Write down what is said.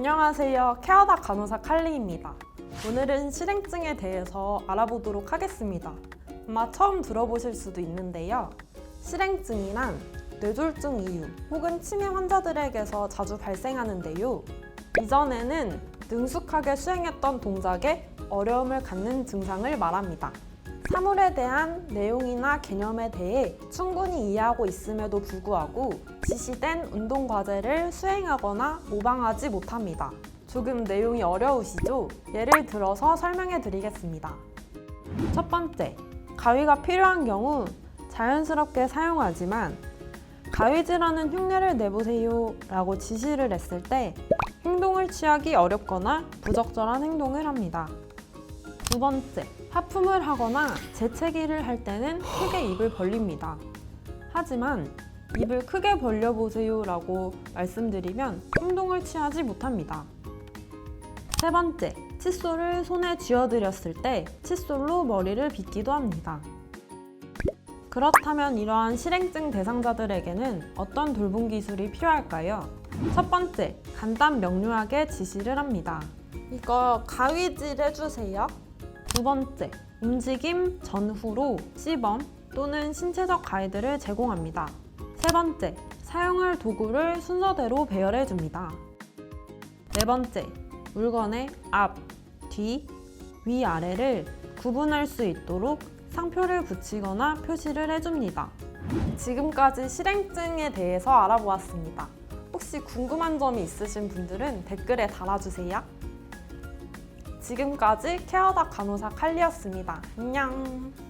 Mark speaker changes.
Speaker 1: 안녕하세요. 케어다 간호사 칼리입니다. 오늘은 실행증에 대해서 알아보도록 하겠습니다. 아마 처음 들어보실 수도 있는데요. 실행증이란 뇌졸중 이후 혹은 치매 환자들에게서 자주 발생하는데요. 이전에는 능숙하게 수행했던 동작에 어려움을 갖는 증상을 말합니다. 사물에 대한 내용이나 개념에 대해 충분히 이해하고 있음에도 불구하고 지시된 운동 과제를 수행하거나 모방하지 못합니다. 조금 내용이 어려우시죠? 예를 들어서 설명해 드리겠습니다. 첫 번째, 가위가 필요한 경우 자연스럽게 사용하지만 가위질하는 흉내를 내보세요 라고 지시를 했을 때 행동을 취하기 어렵거나 부적절한 행동을 합니다. 두 번째, 하품을 하거나 재채기를 할 때는 크게 입을 벌립니다. 하지만 입을 크게 벌려보세요 라고 말씀드리면 행동을 취하지 못합니다. 세 번째, 칫솔을 손에 쥐어드렸을 때 칫솔로 머리를 빗기도 합니다. 그렇다면 이러한 실행증 대상자들에게는 어떤 돌봄 기술이 필요할까요? 첫 번째, 간단 명료하게 지시를 합니다. 이거 가위질 해주세요. 두 번째, 움직임 전후로 시범 또는 신체적 가이드를 제공합니다. 세 번째, 사용할 도구를 순서대로 배열해 줍니다. 네 번째, 물건의 앞, 뒤, 위, 아래를 구분할 수 있도록 상표를 붙이거나 표시를 해줍니다. 지금까지 실행증에 대해서 알아보았습니다. 혹시 궁금한 점이 있으신 분들은 댓글에 달아주세요. 지금까지 케어다 간호사 칼리였습니다. 안녕.